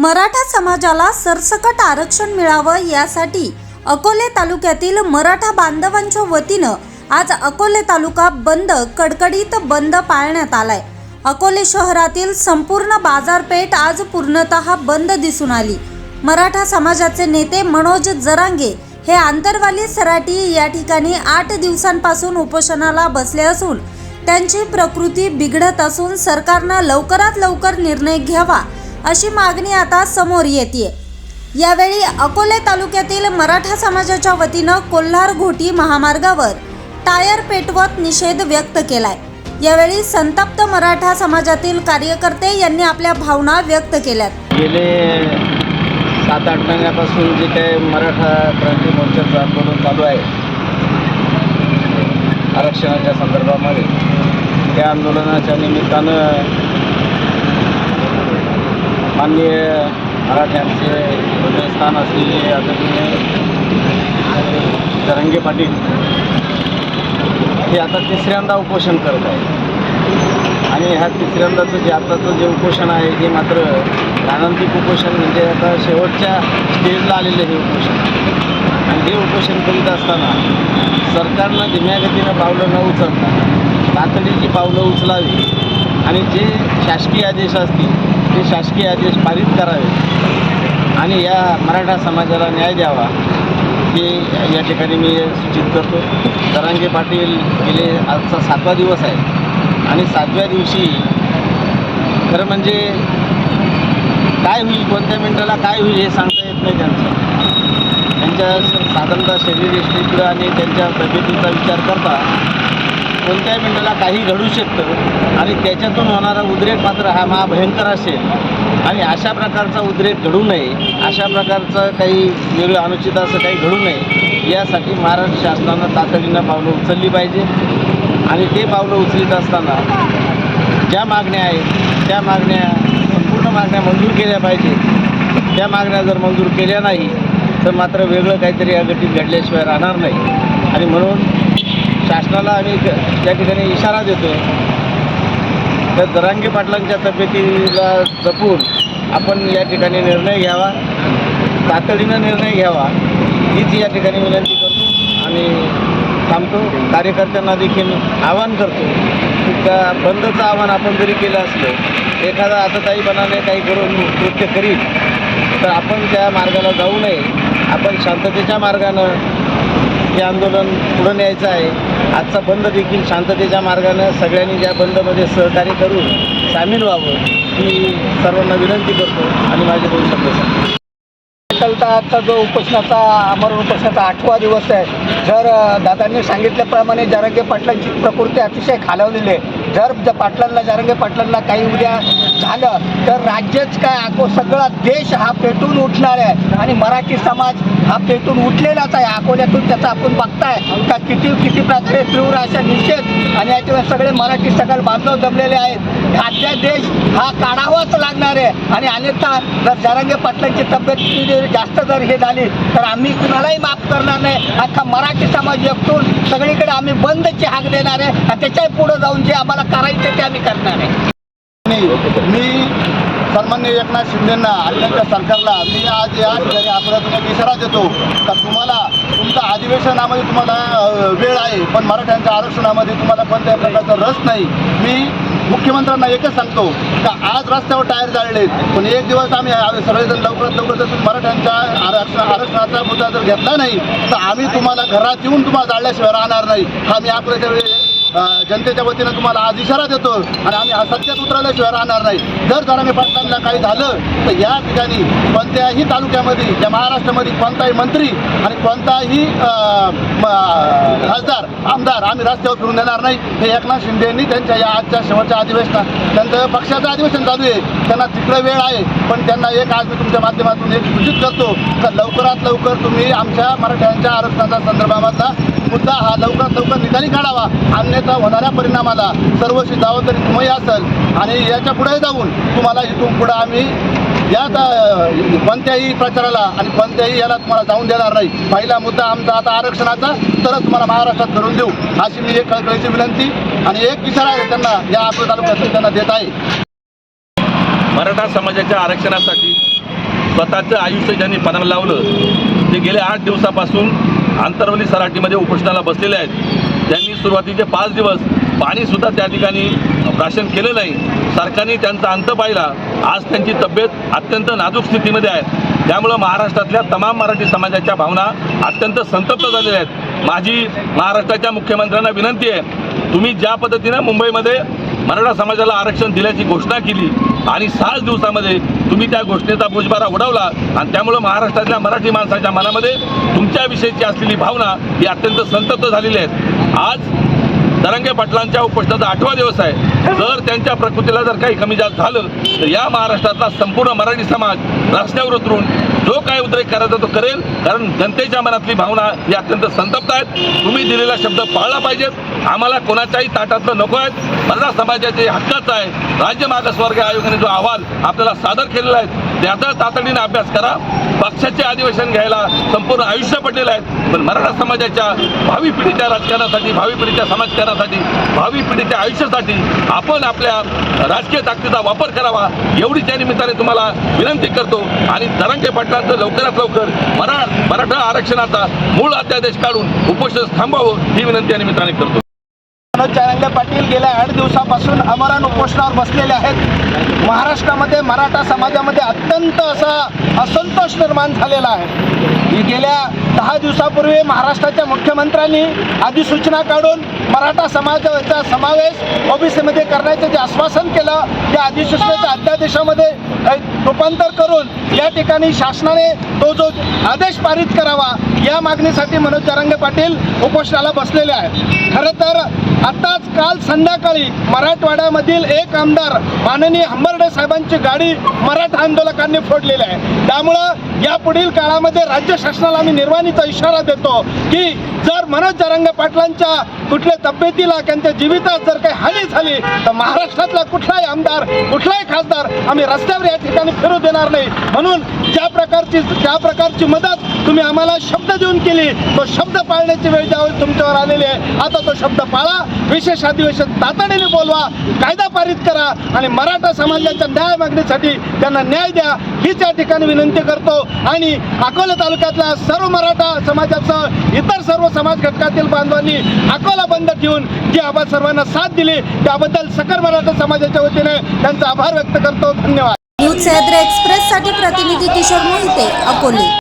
मराठा समाजाला सरसकट आरक्षण मिळावं यासाठी अकोले तालुक्यातील मराठा बांधवांच्या वतीनं आज अकोले तालुका बंद कडकडीत बंद पाळण्यात आलाय. अकोले शहरातील संपूर्ण बाजारपेठ आज पूर्णतः बंद दिसून आली. मराठा समाजाचे नेते मनोज जरांगे हे आंतरवाली सराटी या ठिकाणी आठ दिवसांपासून उपोषणाला बसले असून त्यांची प्रकृती बिघडत असून सरकारनं लवकरात लवकर निर्णय घ्यावा अशी मागणी आता समोर येते यावेळी अकोले तालुक्यातील मराठा समाजाच्या वतीनं कोल्हार घोटी महामार्गावर टायर पेटवत निषेध व्यक्त केलाय. यावेळी संतप्त मराठा समाजातील कार्यकर्ते यांनी आपल्या भावना व्यक्त केल्यात. गेले सात आठ महिन्यापासून जे काही मराठा क्रांती मोर्चाचं आंदोलन चालू आहे. आरक्षणाच्या संदर्भामध्ये. त्या आंदोलनाच्या निमित्तानं माननीय मराठ्यांचे हृदयस्थान असलेले आदरणीय तरंगे पाटील हे आता तिसऱ्यांदा उपोषण करत आहे आणि ह्या तिसऱ्यांदाचं जे आताचं जे उपोषण आहे हे मात्र प्राणांतिक उपोषण म्हणजे आता शेवटच्या स्टेजला आलेलं हे उपोषण. आणि हे उपोषण करीत असताना सरकारनं धीम्या गतीनं पावलं न उचलता तातडीची पावलं उचलावी आणि जे शासकीय आदेश असतील ते शासकीय आदेश पारित करावे आणि या मराठा समाजाला न्याय द्यावा हे या ठिकाणी मी सूचित करतो. दरांगे पाटील गेले आजचा सातवा दिवस आहे आणि सातव्या दिवशी खरं म्हणजे काय होईल कोणत्या मिनटाला काय होईल हे सांगता येत नाही त्यांचं. त्यांच्या साधारणतः शरीरयष्टीकडं आणि त्यांच्या तब्येतीचा विचार करता कोणत्याही मिनिटाला काही घडू शकतं आणि त्याच्यातून होणारा उद्रेक मात्र हा महाभयंकर असेल. आणि अशा प्रकारचा उद्रेक घडू नये अशा प्रकारचं काही वेगळं अनुचित असं काही घडू नये यासाठी महाराष्ट्र शासनानं तातडीनं पावलं उचलली पाहिजे. आणि ते पावलं उचलत असताना ज्या मागण्या आहेत त्या मागण्या संपूर्ण मागण्या मंजूर केल्या पाहिजेत त्या मागण्या जर मंजूर केल्या नाही तर मात्र वेगळं काहीतरी या घडल्याशिवाय राहणार नाही. आणि म्हणून शासनाला आम्ही क- त्या ठिकाणी इशारा देतो तर दरांगे पाटलांच्या तब्येतीला जपून आपण या ठिकाणी निर्णय घ्यावा तातडीनं निर्णय घ्यावा हीच या ठिकाणी विनंती करतो आणि थांबतो. कार्यकर्त्यांना देखील आवाहन करतो की त्या बंदचं आव्हान आपण जरी केलं असलं एखादा आतताईपणाने काही करून कृत्य करीत तर आपण त्या मार्गाला जाऊ नये. आपण शांततेच्या मार्गानं हे आंदोलन पुढं न्यायचं आहे. आजचा बंद देखील शांततेच्या मार्गानं सगळ्यांनी या बंदमध्ये सहकार्य करून सामील व्हावं ही सर्वांना विनंती करतो आणि माझे दोन शब्द सांगतो. आजचा जो उपोषणाचा अमर उपोषणाचा आठवा दिवस आहे जर दादांनी सांगितल्याप्रमाणे जारंगे पाटलांची प्रकृती अतिशय खालावलेली आहे. जर ज पाटलांना जारंगे पाटलांना काही उद्या झालं तर राज्यच काय आको सगळा देश हा पेटून उठणार आहे. आणि मराठी समाज हा पेटून उठलेलाच आहे. अकोल्यातून त्याचा आपण बघताय का किती किती प्रकारे तीव्र अशा निषेध आणि याच्यावर सगळे मराठी सगळे बांधव जमलेले आहेत. खाद्य देश हा काढावाच लागणार आहे. आणि अन्यथा जर जरांगे पाटलांची तब्येत जास्त जर हे झाली तर आम्ही कुणालाही माफ करणार नाही. अख्खा मराठी समाज एकटून सगळीकडे आम्ही बंदची हाक देणार आहे. आणि पुढे जाऊन जे आम्हाला करायचं ते आम्ही करणार आहे. मी सन्मान्य एकनाथ शिंदेंना आणि त्यांच्या सरकारला मी आज या ठिकाणी आपल्यातून इशारा देतो. का तुम्हाला तुमच्या अधिवेशनामध्ये तुम्हाला वेळ आहे पण मराठ्यांच्या आरक्षणामध्ये तुम्हाला कोणत्याही प्रकारचा रस नाही. मी मुख्यमंत्र्यांना एकच सांगतो का आज रस्त्यावर टायर जाळलेत पण एक दिवस आम्ही सर्वजण लवकरात लवकर जर तुम्ही मराठ्यांच्या आरक्षण आरक्षणाचा मुद्दा जर घेतला नाही तर आम्ही तुम्हाला घरात येऊन तुम्हाला जाळल्याशिवाय राहणार नाही. हा मी आपल्याच्या वेळी जनतेच्या वतीनं तुम्हाला आज इशारा देतो आणि आम्ही हा सत्यात उतरल्याशिवाय राहणार नाही. जर जरांगे पाटलांना काही झालं तर या ठिकाणी कोणत्याही तालुक्यामध्ये या महाराष्ट्रामध्ये कोणताही मंत्री आणि कोणताही खासदार आमदार आम्ही रस्त्यावर फिरून देणार नाही. हे एकनाथ शिंदे यांनी त्यांच्या या आजच्या शेवटच्या अधिवेशनात त्यांचं पक्षाचं अधिवेशन चालू आहे. त्यांना तिकडं वेळ आहे. पण त्यांना एक आज मी तुमच्या माध्यमातून एक सूचित करतो का लवकरात लवकर तुम्ही आमच्या मराठ्यांच्या आरक्षणाच्या संदर्भामधला मुद्दा हा लवकरात लवकर निकाली काढावा. घटनेचा होणाऱ्या परिणामाला सर्वस्वी जबाबदारी तुम्ही असाल आणि याच्यापुढे जाऊन तुम्हाला इथून पुढे आम्ही या कोणत्याही प्रचाराला आणि कोणत्याही याला तुम्हाला जाऊन देणार नाही. पहिला मुद्दा आमचा आता आरक्षणाचा तरच तुम्हाला महाराष्ट्रात करून देऊ अशी मी एक कळकळीची विनंती आणि एक इशारा आहे त्यांना या आपल्या तालुक्यातून त्यांना देत आहे. मराठा समाजाच्या आरक्षणासाठी स्वतःचं आयुष्य ज्यांनी पणाला लावलं ते गेल्या आठ दिवसापासून आंतरवली सराटीमध्ये उपोषणाला बसलेले आहेत. त्यांनी सुरुवातीचे पाच दिवस पाणीसुद्धा त्या ठिकाणी राशन केलं नाही. सरकारने त्यांचा अंत पाहिला. आज त्यांची तब्येत अत्यंत नाजूक स्थितीमध्ये आहे. त्यामुळं महाराष्ट्रातल्या तमाम मराठी समाजाच्या भावना अत्यंत संतप्त झालेल्या आहेत. माझी महाराष्ट्राच्या मुख्यमंत्र्यांना विनंती आहे तुम्ही ज्या पद्धतीनं मुंबईमध्ये मराठा समाजाला आरक्षण दिल्याची घोषणा केली आणि सहाच दिवसामध्ये तुम्ही त्या घोषणेचा बोजबारा उडवला. आणि त्यामुळं महाराष्ट्रातल्या मराठी माणसाच्या मनामध्ये तुमच्याविषयीची असलेली भावना ही अत्यंत संतप्त झालेली आहेत. आज तरंगे पाटलांच्या उपस्थितीचा आठवा दिवस आहे. जर त्यांच्या प्रकृतीला जर काही कमी जास्त झालं तर या महाराष्ट्रातला संपूर्ण मराठी समाज रस्त्यावर उतरून जो काय उद्रेक करायचा तो करेल. कारण जनतेच्या मनातली भावना ही अत्यंत संतप्त आहेत. तुम्ही दिलेला शब्द पाळला पाहिजेत आम्हाला कोणाच्याही ताटातलं नको आहेत. मराठा समाजाचे हक्काचं आहे. राज्य मागासवर्ग आयोगाने जो अहवाल आपल्याला सादर केलेला आहे त्याचा तातडीने अभ्यास करा. पक्षाचे अधिवेशन घ्यायला संपूर्ण आयुष्य पडलेलं आहे. पण मराठा समाजाच्या भावी पिढीच्या राजकारणासाठी भावी पिढीच्या समाजकारणासाठी भावी पिढीच्या आयुष्यासाठी आपण आपल्या राजकीय ताकदीचा वापर करावा एवढी त्या निमित्ताने तुम्हाला विनंती करतो. आणि दरंगे पाटलांचं लवकरात लवकर मरा मराठा आरक्षणाचा मूळ अध्यादेश काढून उपोषण थांबावं ही विनंती या निमित्ताने करतो. मनोज जरांगे पाटील गेल्या आठ दिवसापासून अमरण उपोषणावर बसलेले आहेत. महाराष्ट्रामध्ये मराठा समाजामध्ये अत्यंत असा असंतोष निर्माण झालेला आहे. गेल्या दहा दिवसापूर्वी महाराष्ट्राच्या मुख्यमंत्र्यांनी अधिसूचना काढून मराठा समाजाचा समावेश ओबीसीमध्ये करण्याचं जे आश्वासन केलं त्या अधिसूचनेच्या अध्यादेशामध्ये रूपांतर करून या ठिकाणी शासनाने तो जो आदेश पारित करावा या मागणीसाठी मनोज जरांगे पाटील उपोषणाला बसलेले आहेत. खरं तर आत्ताच काल संध्याकाळी मराठवाड्यामधील एक आमदार माननीय हंबर्डे साहेबांची गाडी मराठा आंदोलकांनी फोडलेली आहे. त्यामुळं यापुढील काळामध्ये राज्य शासनाला आम्ही निर्वाणीचा इशारा देतो की जर मनोज जरांगे पाटलांच्या कुठल्या तब्येतीला त्यांच्या जीवितात जर काही हानी झाली तर महाराष्ट्रातला कुठलाही आमदार कुठलाही खासदार आम्ही रस्त्यावर या ठिकाणी फिरू देणार नाही. म्हणून ज्या प्रकारची ज्या प्रकारची मदत तुम्ही आम्हाला शब्द देऊन केली तो शब्द पाळण्याची वेळ ज्यावेळी तुमच्यावर आलेली आहे आता तो शब्द पाळा. विशेष अधिवेशन तातडीने बोलवा कायदा पारित करा आणि मराठा समाजाच्या न्याय मागणीसाठी त्यांना न्याय द्या. हीच या ठिकाणी विनंती करतो. आणि अकोला तालुक्यातल्या सर्व मराठा समाजाचं इतर सर्व समाज घटकातील बांधवांनी अकोला बंद ठेवून जी आबा सर्वांना साथ दिली त्याबद्दल सकल मराठा समाजाच्या वतीने त्यांचा आभार व्यक्त करतो. धन्यवाद. न्यूज सह्याद्री एक्सप्रेससाठी प्रतिनिधी किशोर मोहिते अकोले.